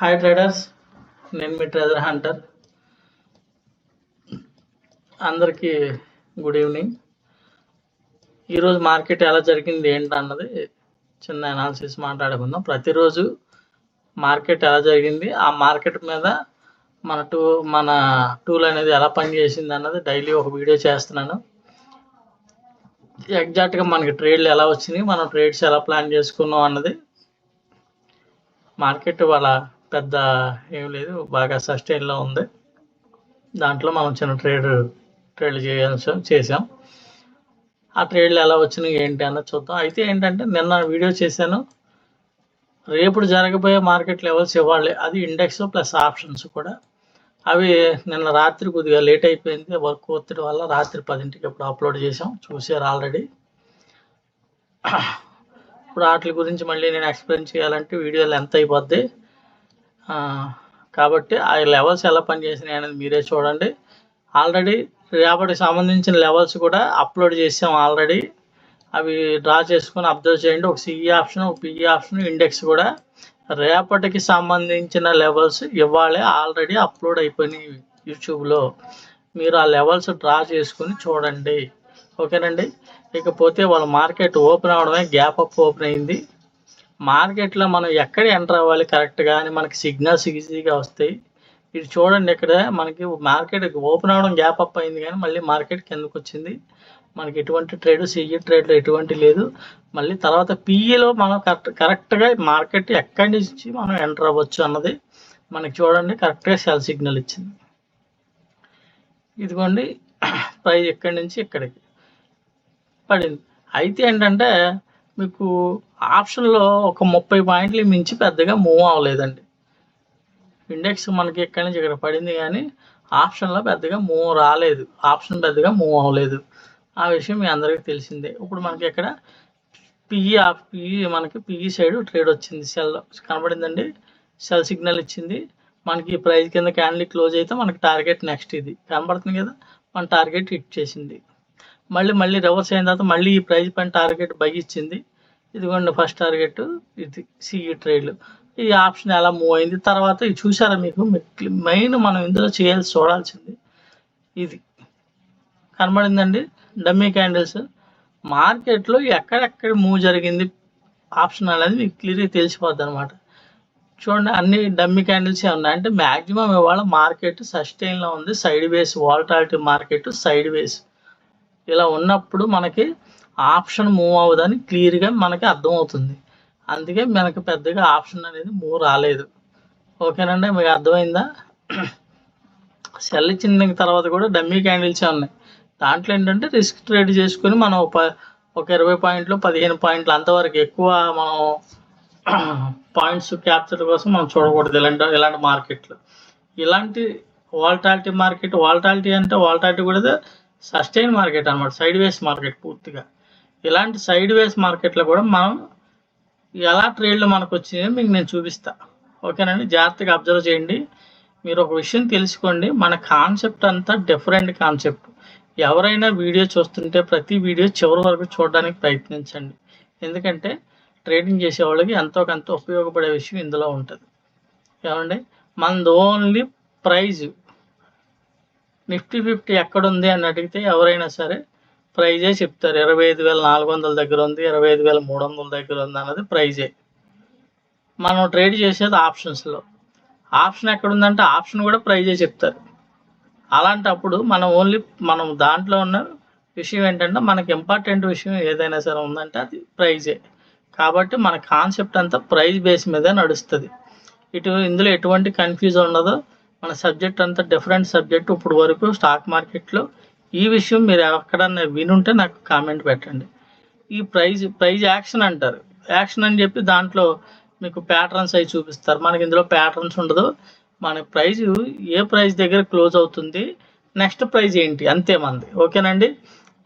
Hi traders నేను మీ trader hunter అందరికీ గుడ్ ఈవినింగ్ ఈరోజు మార్కెట్ ఎలా జరిగింది ఏంటి అన్నది చిన్న అనాలిసిస్ మాట్లాడుకుందాం. ప్రతిరోజు మార్కెట్ ఎలా జరిగింది ఆ మార్కెట్ మీద మన టూ మన టూల్ అనేది ఎలా పనిచేసింది అన్నది డైలీ ఒక వీడియో చేస్తున్నాను. ఎగ్జాక్ట్గా మనకి ట్రేడ్లు ఎలా వచ్చినాయి మనం ట్రేడ్స్ ఎలా ప్లాన్ చేసుకున్నాం అన్నది మార్కెట్ వాళ్ళ పెద్ద ఏం లేదు బాగా సస్టైన్లో ఉంది. దాంట్లో మనం చిన్న ట్రేడ్ ట్రేడ్లు చేయాల్సి చేసాం ఆ ట్రేడ్లు ఎలా వచ్చినాయి ఏంటి అన్నది చూద్దాం. అయితే ఏంటంటే నిన్న వీడియో చేశాను. రేపు జరగబోయే మార్కెట్ లెవెల్స్ ఇవ్వాలి. అది ఇండెక్స్ ప్లస్ ఆప్షన్స్ కూడా. అవి నిన్న రాత్రి కొద్దిగా లేట్ అయిపోయింది. వర్క్ ఒత్తిడి వల్ల రాత్రి పదింటికి ఇప్పుడు అప్లోడ్ చేసాం చూసారు ఆల్రెడీ ఇప్పుడు వాటి గురించి మళ్ళీ నేను ఎక్స్ప్లెయిన్ చేయాలంటే వీడియోలు ఎంత అయిపోద్ది? కాబట్టి ఆ లెవెల్స్ ఎలా పనిచేసినాయి అనేది మీరే చూడండి. ఆల్రెడీ రేపటికి సంబంధించిన లెవెల్స్ కూడా అప్లోడ్ చేసాం ఆల్రెడీ అవి డ్రా చేసుకొని అబ్జర్వ్ చేయండి. ఒక సిఈ ఆప్షన్ ఒక పిఈ ఆప్షన్ ఇండెక్స్ కూడా రేపటికి సంబంధించిన లెవెల్స్ ఇవ్వాలి ఆల్రెడీ అప్లోడ్ అయిపోయినాయి యూట్యూబ్లో మీరు ఆ లెవెల్స్ డ్రా చేసుకుని చూడండి. ఓకేనండి ఇకపోతే వాళ్ళ మార్కెట్ ఓపెన్ అవడమే గ్యాప్ అప్ ఓపెన్ అయింది. మార్కెట్లో మనం ఎక్కడ ఎంటర్ అవ్వాలి కరెక్ట్గా అని మనకి సిగ్నల్స్ ఈజీగా వస్తాయి. ఇది చూడండి ఇక్కడ మనకి మార్కెట్ ఓపెన్ అవడం గ్యాప్ అప్ అయింది కానీ మళ్ళీ మార్కెట్ కిందకు వచ్చింది. మనకి ఎటువంటి ట్రేడ్ సిఈ ట్రేడ్లో ఎటువంటి లేదు. మళ్ళీ తర్వాత పిఈలో మనం కరెక్ట్ కరెక్ట్గా మార్కెట్ ఎక్కడి నుంచి మనం ఎంటర్ అవ్వచ్చు అన్నది మనకి చూడండి కరెక్ట్గా సెల్ సిగ్నల్ ఇచ్చింది. ఇదిగోండి ప్రైస్ ఇక్కడి నుంచి ఇక్కడికి పడింది. అయితే ఏంటంటే మీకు ఆప్షన్లో ఒక ముప్పై పాయింట్లు మించి పెద్దగా మూవ్ అవ్వలేదండి. ఇండెక్స్ మనకి ఇక్కడి నుంచి ఇక్కడ పడింది కానీ ఆప్షన్లో పెద్దగా మూవ్ రాలేదు. ఆప్షన్ పెద్దగా మూవ్ అవ్వలేదు. ఆ విషయం మీ అందరికీ తెలిసిందే. ఇప్పుడు మనకి ఇక్కడ పిఈ పిఈ మనకి పిఈ సైడ్ ట్రేడ్ వచ్చింది. సెల్ కనబడిందండి. సెల్ సిగ్నల్ ఇచ్చింది. మనకి ప్రైస్ కింద క్యాండిల్ క్లోజ్ అయితే మనకి టార్గెట్ నెక్స్ట్ ఇది. కనబడుతుంది కదా? మన టార్గెట్ హిట్ చేసింది. మళ్ళీ మళ్ళీ రివర్స్ అయిన తర్వాత మళ్ళీ ఈ ప్రైస్ పైన టార్గెట్ బై ఇచ్చింది. ఇదిగోండి ఫస్ట్ టార్గెట్ ఇది సిఈ ట్రేడ్లు ఈ ఆప్షన్ ఎలా మూవ్ అయింది? తర్వాత ఇది చూసారా మీకు? మెయిన్ మనం ఇందులో చేయాల్సి చూడాల్సింది ఇది. కనబడిందండి? డమ్మీ క్యాండిల్స్ మార్కెట్లో ఎక్కడెక్కడ మూవ్ జరిగింది? ఆప్షన్ అనేది మీకు క్లియర్గా తెలిసిపోద్ది అనమాట చూడండి అన్ని డమ్మీ క్యాండిల్స్ ఉన్నాయి. అంటే మ్యాక్సిమం ఇవాళ మార్కెట్ సస్టైన్లో ఉంది. Sideways volatility market sideways ఇలా ఉన్నప్పుడు మనకి ఆప్షన్ మూవ్ అవ్వదని క్లియర్గా మనకి అర్థమవుతుంది. అందుకే మనకి పెద్దగా ఆప్షన్ అనేది మూవ్ రాలేదు. ఓకేనండి మీకు అర్థమైందా? సెల్ ఇచ్చిన తర్వాత కూడా డమ్మీ క్యాండిల్సే ఉన్నాయి? దాంట్లో ఏంటంటే రిస్క్ ట్రేడ్ చేసుకుని మనం ఒక ప- ఒక ఇరవై పాయింట్లు పదిహేను పాయింట్లు అంతవరకు ఎక్కువ మనం పాయింట్స్ క్యాప్చర్ కోసం మనం చూడకూడదు ఇలాంటి ఇలాంటి మార్కెట్లు. ఇలాంటి వాల్టాలిటీ మార్కెట్ వాల్టాలిటీ అంటే వాల్టాలిటీ కూడా సస్టైన్ మార్కెట్ అన్నమాట సైడ్ వేస్ మార్కెట్ పూర్తిగా. ఇలాంటి సైడ్ వేస్ మార్కెట్లో కూడా మనం ఎలా ట్రేడ్లు మనకు వచ్చిందో మీకు నేను చూపిస్తా. ఓకేనండి? జాగ్రత్తగా అబ్జర్వ్ చేయండి. మీరు ఒక విషయం తెలుసుకోండి. మన కాన్సెప్ట్ అంతా డిఫరెంట్ కాన్సెప్ట్. ఎవరైనా వీడియో చూస్తుంటే ప్రతి వీడియో చివరి వరకు చూడడానికి ప్రయత్నించండి. ఎందుకంటే ట్రేడింగ్ చేసే వాళ్ళకి ఎంతో కొంత ఉపయోగపడే విషయం ఇందులో ఉంటుంది. ఏమండి? మనది ఓన్లీ ప్రైజ్. నిఫ్టీ ఫిఫ్టీ ఎక్కడుంది అని అడిగితే ఎవరైనా సరే ప్రైజే చెప్తారు. ఇరవై ఐదు వేల నాలుగు వందల దగ్గర ఉంది ఇరవై ఐదు వేల మూడు వందల దగ్గర ఉంది అన్నది ప్రైజే. మనం ట్రేడ్ చేసేది ఆప్షన్స్లో ఆప్షన్ ఎక్కడ ఉందంటే ఆప్షన్ కూడా ప్రైజే చెప్తారు. అలాంటప్పుడు మనం ఓన్లీ మనం దాంట్లో ఉన్న విషయం ఏంటంటే మనకి ఇంపార్టెంట్ విషయం ఏదైనా సరే ఉందంటే అది ప్రైజే. కాబట్టి మన కాన్సెప్ట్ అంతా ప్రైజ్ బేస్ మీదే నడుస్తుంది. ఇటు ఇందులో ఎటువంటి కన్ఫ్యూజ్ ఉండదు. మన సబ్జెక్ట్ అంతా డిఫరెంట్ సబ్జెక్ట్. ఇప్పుడు వరకు స్టాక్ మార్కెట్లో ఈ విషయం మీరు ఎక్కడన్నా వినుంటే నాకు కామెంట్ పెట్టండి. ఈ ప్రైజ్ ప్రైజ్ యాక్షన్ అంటారు. యాక్షన్ అని చెప్పి దాంట్లో మీకు ప్యాటర్న్స్ అవి చూపిస్తారు. మనకి ఇందులో ప్యాటర్న్స్ ఉండదు. మన ప్రైజ్ ఏ ప్రైజ్ దగ్గర క్లోజ్ అవుతుంది నెక్స్ట్ ప్రైజ్ ఏంటి అంతేమంది ఓకేనండి?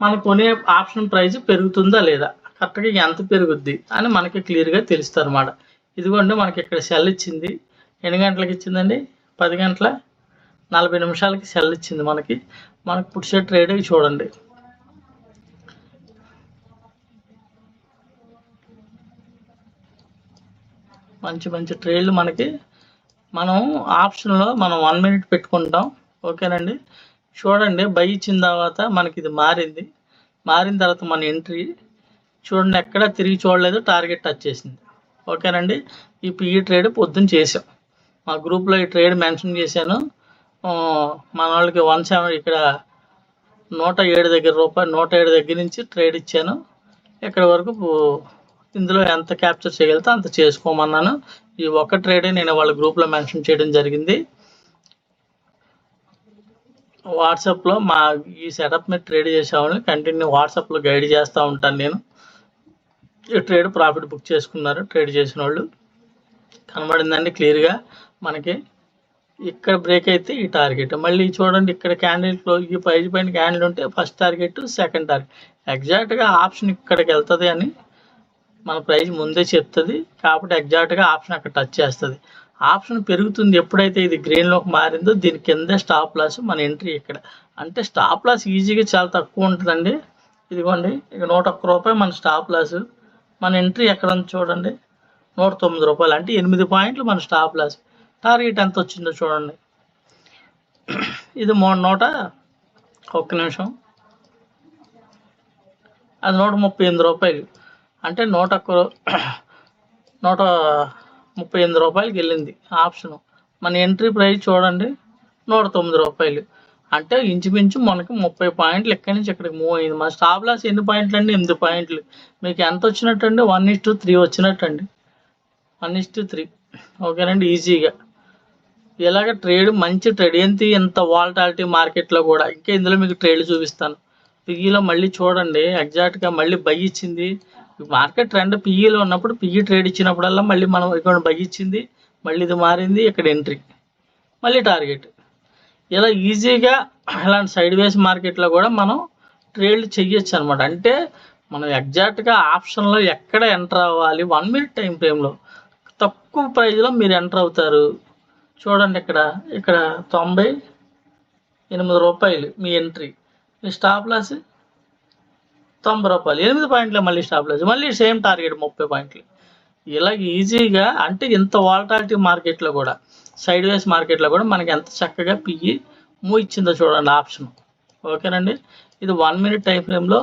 మనం కొనే ఆప్షన్ ప్రైజ్ పెరుగుతుందా లేదా? కరెక్ట్గా ఎంత పెరుగుద్ది అని మనకి క్లియర్గా తెలుస్తుంది అనమాట ఇదిగోండి మనకి ఇక్కడ సెల్ ఇచ్చింది. ఎన్ని గంటలకు ఇచ్చిందండి? పది గంటల? నలభై నిమిషాలకి సెల్ ఇచ్చింది మనకి. మనకు పుట్సే ట్రేడ్ చూడండి. మంచి మంచి ట్రేడ్లు మనకి. మనం ఆప్షన్లో మనం వన్ మినిట్ పెట్టుకుంటాం. ఓకేనండి? చూడండి బై ఇచ్చిన తర్వాత మనకి ఇది మారింది. మారిన తర్వాత మన ఎంట్రీ. చూడండి ఎక్కడ తిరిగి చూడలేదు టార్గెట్ టచ్ చేసింది. ఓకేనండి? ఈ ట్రేడ్ పొద్దున్న చేసాం మా గ్రూప్లో ఈ ట్రేడ్ మెన్షన్ చేశాను. మన వాళ్ళకి వన్ సెవెన్ ఇక్కడ నూట ఏడు దగ్గర రూపాయలు నూట ఏడు దగ్గర నుంచి ట్రేడ్ ఇచ్చాను. ఇక్కడ వరకు ఇందులో ఎంత క్యాప్చర్ చేయగలితే అంత చేసుకోమన్నాను. ఈ ఒక్క ట్రేడే నేను వాళ్ళ గ్రూప్లో మెన్షన్ చేయడం జరిగింది. వాట్సాప్లో మా ఈ సెటప్ మీద ట్రేడ్ చేసామని కంటిన్యూ వాట్సాప్లో గైడ్ చేస్తూ ఉంటాను నేను. ఈ ట్రేడ్ ప్రాఫిట్ బుక్ చేసుకున్నారు ట్రేడ్ చేసిన వాళ్ళు. కనబడిందండి క్లియర్గా మనకి. ఇక్కడ బ్రేక్ అయితే ఈ టార్గెట్ మళ్ళీ చూడండి ఇక్కడ క్యాండిల్ క్లోజ్ ఈ ప్రైజ్ పైన క్యాండిల్ ఉంటే ఫస్ట్ టార్గెట్ సెకండ్ టార్గెట్ ఎగ్జాక్ట్గా ఆప్షన్ ఇక్కడికి వెళ్తుంది అని మన ప్రైజ్ ముందే చెప్తుంది. కాబట్టి ఎగ్జాక్ట్గా ఆప్షన్ అక్కడ టచ్ చేస్తుంది. ఆప్షన్ పెరుగుతుంది ఎప్పుడైతే ఇది గ్రీన్లోకి మారిందో దీని కిందే స్టాప్ లాస్ మన ఎంట్రీ ఇక్కడ. అంటే స్టాప్ లాస్ ఈజీగా చాలా తక్కువ ఉంటుందండి. ఇదిగోండి ఇక నూట ఒక్క రూపాయి మన స్టాప్ లాస్ మన ఎంట్రీ ఎక్కడ చూడండి? నూట తొమ్మిది రూపాయలు. అంటే ఎనిమిది పాయింట్లు మన స్టాప్ లాస్ టార్గెట్ ఎంత వచ్చిందో చూడండి. ఇది మూడు నూట ఒక్క నిమిషం. అది నూట ముప్పై ఎనిమిది రూపాయలు. అంటే నూట ఒక్క నూట ముప్పై ఎనిమిది రూపాయలకి వెళ్ళింది ఆప్షన్. మన ఎంట్రీ ప్రైస్ చూడండి నూట తొమ్మిది రూపాయలు. అంటే ఇంచుమించు మనకి ముప్పై పాయింట్లు ఎక్కడి నుంచి ఇక్కడికి మూవ్ అయింది. మన స్టాప్ లాస్ ఎన్ని పాయింట్లు అండి ఎనిమిది పాయింట్లు. మీకు ఎంత వచ్చినట్టు అండి వన్ ఇస్ టు త్రీ వచ్చినట్టు అండి వన్ ఇస్ టు త్రీ ఓకేనండి ఈజీగా ఇలాగ ట్రేడ్ మంచి ట్రేడ్. ఏంటి ఎంత వాల్టాలిటీ మార్కెట్లో కూడా. ఇంకా ఇందులో మీకు ట్రేడ్ చూపిస్తాను. పిఈలో మళ్ళీ చూడండి. ఎగ్జాక్ట్గా మళ్ళీ బై ఇచ్చింది. మార్కెట్ ట్రెండ్ పిఈలో ఉన్నప్పుడు పిఈ ట్రేడ్ ఇచ్చినప్పుడల్లా మళ్ళీ మనం ఇక్కడ బై ఇచ్చింది. మళ్ళీ ఇది మారింది. ఇక్కడ ఎంట్రీ మళ్ళీ టార్గెట్ ఇలా ఈజీగా ఇలాంటి సైడ్ వేస్ మార్కెట్లో కూడా మనం ట్రేడ్ చెయ్యొచ్చు అనమాట అంటే మనం ఎగ్జాక్ట్గా ఆప్షన్లో ఎక్కడ ఎంటర్ అవ్వాలి? వన్ మినిట్ టైం ఫ్రేమ్లో తక్కువ ప్రైజ్లో మీరు ఎంటర్ అవుతారు. చూడండి ఇక్కడ ఇక్కడ తొంభై ఎనిమిది రూపాయలు మీ ఎంట్రీ మీ స్టాప్ లాస్ తొంభై రూపాయలు. ఎనిమిది పాయింట్లు మళ్ళీ స్టాప్ లాస్ మళ్ళీ సేమ్ టార్గెట్ ముప్పై పాయింట్లు. ఇలా ఈజీగా అంటే ఇంత వాల్టాలిటీ మార్కెట్లో కూడా సైడ్ వేస్ మార్కెట్లో కూడా మనకి ఎంత చక్కగా పియ్యి మూవ్ ఇచ్చిందో చూడండి ఆప్షన్ ఓకేనండి? ఇది వన్ మినిట్ టైం ఫ్రేమ్లో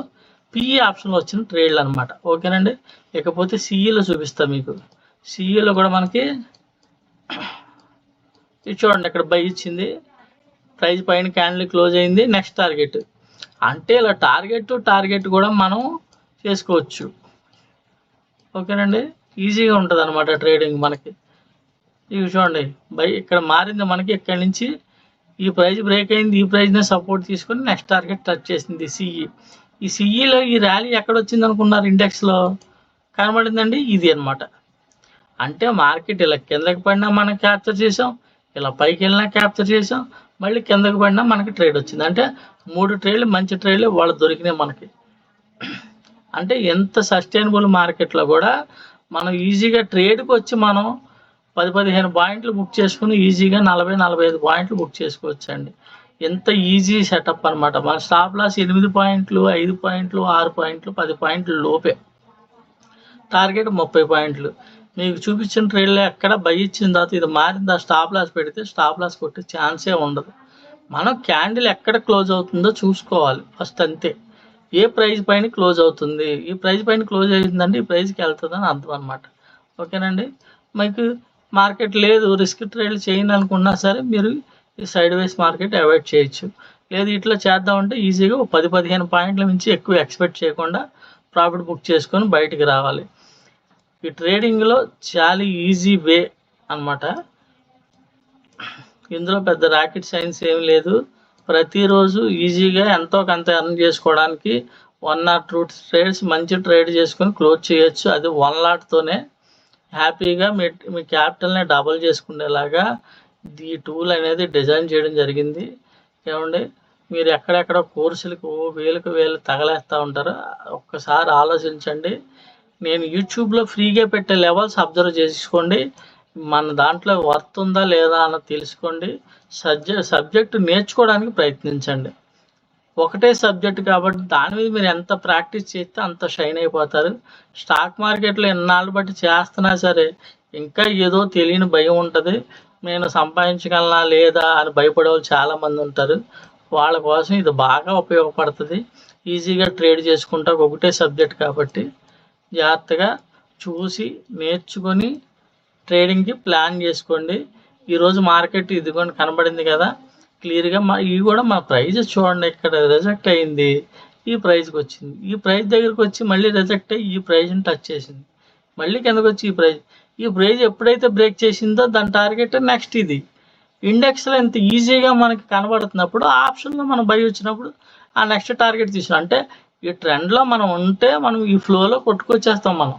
పిఈ ఆప్షన్లో వచ్చిన ట్రేడ్లు అనమాట ఓకేనండి? ఇకపోతే సిఈలో చూపిస్తా మీకు. సిఈలో కూడా మనకి ఇది చూడండి ఇక్కడ బై ఇచ్చింది. ప్రైజ్ పైన క్యాండిల్ క్లోజ్ అయింది. Next target. అంటే ఇలా టార్గెట్ టార్గెట్ కూడా మనం చేసుకోవచ్చు. ఓకేనండి? ఈజీగా ఉంటుంది అనమాట ట్రేడింగ్ మనకి. ఇవి చూడండి బై ఇక్కడ మారింది మనకి ఇక్కడ నుంచి. ఈ ప్రైజ్ బ్రేక్ అయింది ఈ ప్రైజ్నే సపోర్ట్ తీసుకొని నెక్స్ట్ టార్గెట్ టచ్ చేసింది సిఈ. ఈ సిఈలో ఈ ర్యాలీ ఎక్కడ వచ్చింది అనుకున్నారు ఇండెక్స్లో? కనబడిందండి ఇది అన్నమాట. అంటే మార్కెట్ ఇలా కిందకి పడినా మనం క్యాప్చర్ చేసాం ఇలా పైకి వెళ్ళినా క్యాప్చర్ చేసాం మళ్ళీ కిందకి పడినా మనకి ట్రేడ్ వచ్చింది. అంటే మూడు ట్రేడ్లు మంచి ట్రేడ్లు వాళ్ళు దొరికినాయి మనకి. అంటే ఎంత సస్టైనబుల్ మార్కెట్లో కూడా మనం ఈజీగా ట్రేడ్కి వచ్చి మనం పది పదిహేను పాయింట్లు బుక్ చేసుకుని ఈజీగా నలభై నలభై ఐదు పాయింట్లు బుక్ చేసుకోవచ్చండి. ఎంత ఈజీ సెటప్ అనమాట మన స్టాప్ లాస్ ఎనిమిది పాయింట్లు ఐదు పాయింట్లు ఆరు పాయింట్లు పది పాయింట్లు లోపే. టార్గెట్ ముప్పై పాయింట్లు. మీకు చూపించిన ట్రేడ్లో ఎక్కడ బై ఇచ్చిన తర్వాత ఇది మారిందా? స్టాప్ లాస్ పెడితే స్టాప్ లాస్ కొట్టే ఛాన్సే ఉండదు. మనం క్యాండిల్ ఎక్కడ క్లోజ్ అవుతుందో చూసుకోవాలి. ఫస్ట్ అంతే. ఏ ప్రైజ్ పైన క్లోజ్ అవుతుంది? ఈ ప్రైజ్ పైన క్లోజ్ అవుతుందంటే ఈ ప్రైజ్కి వెళ్తుంది అని అర్థం అనమాట ఓకేనండి? మీకు మార్కెట్ లేదు రిస్క్ ట్రేడ్ చేయండి అనుకున్నా సరే మీరు ఈ సైడ్ వేస్ మార్కెట్ అవాయిడ్ చేయొచ్చు. లేదు ఇట్లా చేద్దామంటే ఈజీగా ఒక పది పదిహేను పాయింట్ల నుంచి ఎక్కువ ఎక్స్పెక్ట్ చేయకుండా ప్రాఫిట్ బుక్ చేసుకొని బయటికి రావాలి. ఈ ట్రేడింగ్లో చాలా ఈజీ వే అన్నమాట. ఇందులో పెద్ద రాకెట్ సైన్స్ ఏం లేదు. ప్రతిరోజు ఈజీగా ఎంతో కొంత ఎర్న్ చేసుకోవడానికి వన్ ఆర్ టూ ట్రేడ్స్ మంచి ట్రేడ్ చేసుకొని క్లోజ్ చేయొచ్చు. అది వన్ లాట్తోనే హ్యాపీగా మీ మీ క్యాపిటల్ని డబల్ చేసుకునేలాగా ఈ టూల్ అనేది డిజైన్ చేయడం జరిగింది. ఏమండి? మీరు ఎక్కడెక్కడ కోర్సులకు వేలకు వేలు తగలేస్తూ ఉంటారు. ఒక్కసారి ఆలోచించండి. నేను యూట్యూబ్లో ఫ్రీగా పెట్టే లెవెల్స్ అబ్జర్వ్ చేసుకోండి. మన దాంట్లో వర్త్ ఉందా లేదా అన్నది తెలుసుకోండి. సబ్జెక్ట్ సబ్జెక్ట్ నేర్చుకోవడానికి ప్రయత్నించండి. ఒకటే సబ్జెక్ట్ కాబట్టి దాని మీద మీరు ఎంత ప్రాక్టీస్ చేస్తే అంత షైన్ అయిపోతారు. స్టాక్ మార్కెట్లో ఎన్నాళ్ళు బట్టి చేస్తున్నా సరే ఇంకా ఏదో తెలియని భయం ఉంటుంది. నేను సంపాదించగలనా లేదా అని భయపడే వాళ్ళు చాలామంది ఉంటారు. వాళ్ళ కోసం ఇది బాగా ఉపయోగపడుతుంది. ఈజీగా ట్రేడ్ చేసుకుంటా ఒకటే సబ్జెక్ట్ కాబట్టి. జాగ్రత్తగా చూసి నేర్చుకొని ట్రేడింగ్కి ప్లాన్ చేసుకోండి. ఈరోజు మార్కెట్ ఇదిగోండి కనబడింది కదా. క్లియర్గా మా ఇవి కూడా మా ప్రైజ్ చూడండి ఇక్కడ రిజెక్ట్ అయింది. ఈ ప్రైజ్కి వచ్చింది. ఈ ప్రైజ్ దగ్గరికి వచ్చి మళ్ళీ రిజెక్ట్ అయ్యి ఈ ప్రైజ్ని టచ్ చేసింది. మళ్ళీ కిందకు వచ్చి ఈ ప్రైజ్. ఈ ప్రైజ్ ఎప్పుడైతే బ్రేక్ చేసిందో దాని టార్గెట్ నెక్స్ట్ ఇది. ఇండెక్స్లో ఇంత ఈజీగా మనకి కనబడుతున్నప్పుడు ఆప్షన్లో మనం బై వచ్చినప్పుడు ఆ నెక్స్ట్ టార్గెట్ తీసుకున్నాం అంటే ఈ ట్రెండ్లో మనం ఉంటే మనం ఈ ఫ్లోలో కొట్టుకొచ్చేస్తాం మనం.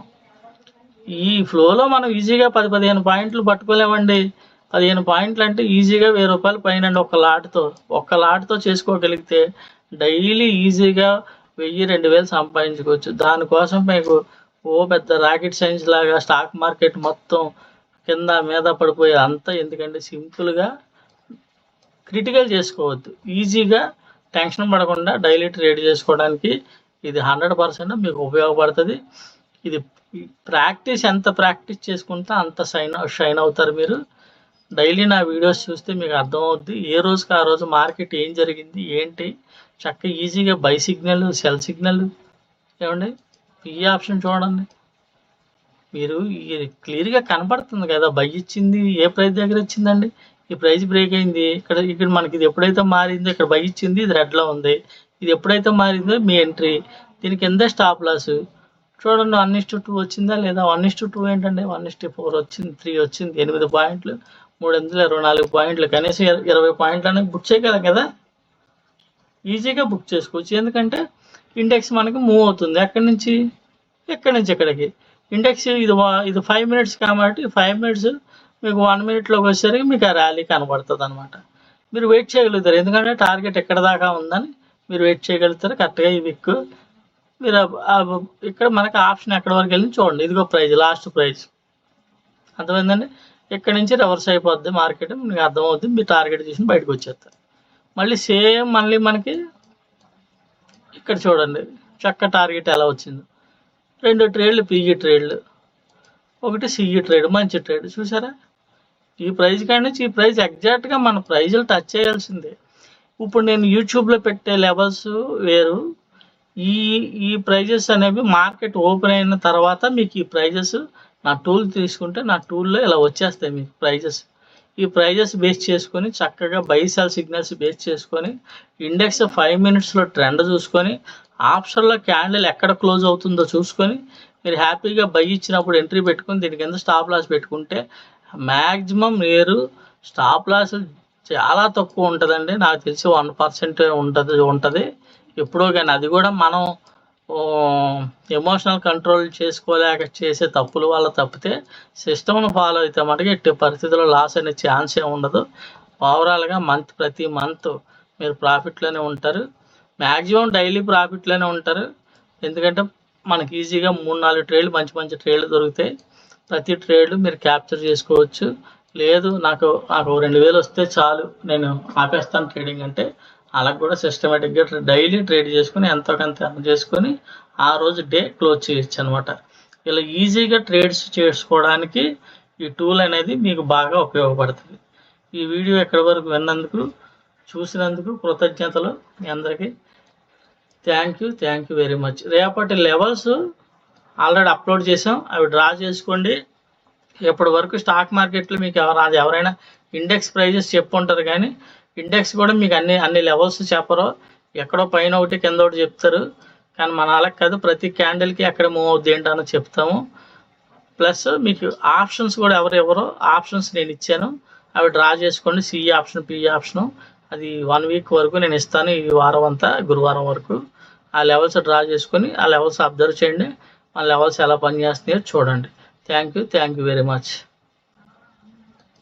ఈ ఫ్లోలో మనం ఈజీగా పది పదిహేను పాయింట్లు పట్టుకోలేమండి. పదిహేను పాయింట్లు అంటే ఈజీగా వెయ్యి రూపాయలు పైన ఒక లాట్తో ఒక్క లాట్తో చేసుకోగలిగితే డైలీ ఈజీగా వెయ్యి రెండు వేలు సంపాదించుకోవచ్చు. దానికోసం మీకు ఓ పెద్ద రాకెట్ సైన్స్ లాగా స్టాక్ మార్కెట్ మొత్తం కింద మీద పడిపోయే అంతా ఎందుకంటే సింపుల్గా క్రిటికల్ చేసుకోవద్దు. ఈజీగా టెన్షన్ పడకుండా డైలీ ట్రేడ్ చేసుకోవడానికి ఇది హండ్రెడ్ పర్సెంట్ మీకు ఉపయోగపడుతుంది. ఇది ప్రాక్టీస్ ఎంత ప్రాక్టీస్ చేసుకుంటే అంత షైన్ షైన్ అవుతారు మీరు. డైలీ నా వీడియోస్ చూస్తే మీకు అర్థమవుద్ది. ఏ రోజుకి ఆ రోజు మార్కెట్ ఏం జరిగింది ఏంటి? చక్కగా ఈజీగా బై సిగ్నల్ సెల్ సిగ్నల్ ఏమండి? ఈ ఆప్షన్ చూడండి. మీరు ఇది క్లియర్గా కనపడుతుంది కదా బై ఇచ్చింది ఏ ప్రైస్ దగ్గర ఇచ్చిందండి? ఈ ప్రైస్ బ్రేక్ అయింది. ఇక్కడ ఇక్కడ మనకి ఇది ఎప్పుడైతే మారిందో ఇక్కడ బై ఇచ్చింది ఇది రెడ్లో ఉంది. ఇది ఎప్పుడైతే మారిందో మీ ఎంట్రీ దీని కింద స్టాప్ లాస్ చూడండి వన్ ఇస్టు టూ వచ్చిందా లేదా? వన్ ఇస్టు టూ ఏంటంటే వన్ ఇస్టు ఫోర్ వచ్చింది త్రీ వచ్చింది ఎనిమిది పాయింట్లు మూడు వందల ఇరవై నాలుగు పాయింట్లు. కనీసం ఇరవై పాయింట్లు అనేది బుక్ చేయగలం కదా? ఈజీగా బుక్ చేసుకోవచ్చు. ఎందుకంటే ఇండెక్స్ మనకి మూవ్ అవుతుంది. ఎక్కడి నుంచి? ఎక్కడి నుంచి ఎక్కడికి ఇండెక్స్ ఇది ఇది ఫైవ్ మినిట్స్ కాబట్టి ఫైవ్ మినిట్స్ మీకు వన్ మినిట్లోకి వచ్చేసరికి మీకు ఆ ర్యాలీ కనబడుతుంది అనమాట మీరు వెయిట్ చేయగలుగుతారు. ఎందుకంటే టార్గెట్ ఎక్కడ దాకా ఉందని మీరు వెయిట్ చేయగలుగుతారు. కరెక్ట్గా ఈ విక్ మీరు ఇక్కడ మనకి ఆప్షన్ ఎక్కడ వరకు వెళ్ళి చూడండి. ఇదిగో ప్రైజ్ లాస్ట్ ప్రైజ్ అర్థమైందండి? ఇక్కడ నుంచి రివర్స్ అయిపోద్ది మార్కెట్ మీకు అర్థమవుద్ది. మీరు టార్గెట్ చేసి బయటకు వచ్చేస్తారు. మళ్ళీ సేమ్ మళ్ళీ మనకి ఇక్కడ చూడండి. చక్క టార్గెట్ ఎలా వచ్చిందో. రెండు ట్రేడ్లు పీజీ ట్రేడ్లు ఒకటి సిఈ ట్రేడ్ మంచి ట్రేడ్ చూసారా? ఈ ప్రైజ్ కానీ ఈ ప్రైజ్ ఎగ్జాక్ట్గా మన ప్రైజులు టచ్ చేయాల్సిందే. ఇప్పుడు నేను యూట్యూబ్లో పెట్టే లెవెల్స్ వేరు. ఈ ఈ ప్రైజెస్ అనేవి మార్కెట్ ఓపెన్ అయిన తర్వాత మీకు ఈ ప్రైజెస్ నా టూల్ తీసుకుంటే నా టూల్లో ఇలా వచ్చేస్తాయి మీకు ప్రైజెస్ ఈ ప్రైజెస్ బేస్ చేసుకొని చక్కగా బైసాల్ సిగ్నల్స్ బేస్ చేసుకొని ఇండెక్స్ ఫైవ్ మినిట్స్లో ట్రెండ్ చూసుకొని ఆప్షన్లో క్యాండిల్ ఎక్కడ క్లోజ్ అవుతుందో చూసుకొని మీరు హ్యాపీగా బై ఇచ్చినప్పుడు ఎంట్రీ పెట్టుకొని దీని కింద స్టాప్ లాస్ పెట్టుకుంటే మ్యాక్సిమం మీరు స్టాప్ లాస్ చాలా తక్కువ ఉంటుందండి. నాకు తెలిసి వన్ పర్సెంట్ ఉంటుంది ఉంటుంది. ఎప్పుడో కానీ అది కూడా మనం ఎమోషనల్ కంట్రోల్ చేసుకోలేక చేసే తప్పుల వల్ల తప్పితే సిస్టమ్ను ఫాలో అయితే మటుకు ఎట్టి పరిస్థితుల్లో లాస్ అనే ఛాన్స్ ఏమి ఉండదు. ఓవరాల్గా మంత్ ప్రతి మంత్ మీరు ప్రాఫిట్లోనే ఉంటారు. మ్యాక్సిమం డైలీ ప్రాఫిట్లోనే ఉంటారు. ఎందుకంటే మనకి ఈజీగా మూడు నాలుగు ట్రేడ్లు మంచి మంచి ట్రేడ్లు దొరుకుతాయి. ప్రతి ట్రేడ్ మీరు క్యాప్చర్ చేసుకోవచ్చు. లేదు నాకు నాకు రెండు వేలు వస్తే చాలు నేను ఆపేస్తాను ట్రేడింగ్ అంటే అలా కూడా సిస్టమేటిక్గా డైలీ ట్రేడ్ చేసుకుని ఎంతో కొంత earn చేసుకొని ఆ రోజు డే క్లోజ్ చేయొచ్చు అనమాట ఇలా ఈజీగా ట్రేడ్స్ చేసుకోవడానికి ఈ టూల్ అనేది మీకు బాగా ఉపయోగపడుతుంది. ఈ వీడియో ఎక్కడి వరకు విన్నందుకు చూసినందుకు కృతజ్ఞతలు మీ అందరికీ. Thank you thank you very much. రేపటి లెవెల్స్ ఆల్రెడీ అప్లోడ్ చేసాం. అవి డ్రా చేసుకోండి. ఇప్పటి వరకు స్టాక్ మార్కెట్లో మీకు ఎవరు అది ఎవరైనా ఇండెక్స్ ప్రైజెస్ చెప్పుంటారు కానీ ఇండెక్స్ కూడా మీకు అన్ని అన్ని లెవెల్స్ చెప్పరు. ఎక్కడో పైన ఒకటి కింద ఒకటి చెప్తారు. కానీ మన అలా కాదు ప్రతి క్యాండిల్కి ఎక్కడ మూవ్ అవుద్ది ఏంటని చెప్తాము. ప్లస్ మీకు ఆప్షన్స్ కూడా ఎవరు ఎవరో ఆప్షన్స్ నేను ఇచ్చాను. అవి డ్రా చేసుకోండి. CE option P option. అది వన్ వీక్ వరకు నేను ఇస్తాను ఈ వారం అంతా గురువారం వరకు. ఆ లెవెల్స్ డ్రా చేసుకొని ఆ లెవెల్స్ అబ్జర్వ్ చేయండి. ఆ లెవెల్స్ ఎలా పనిచేస్తున్నాయో చూడండి. Thank you thank you very much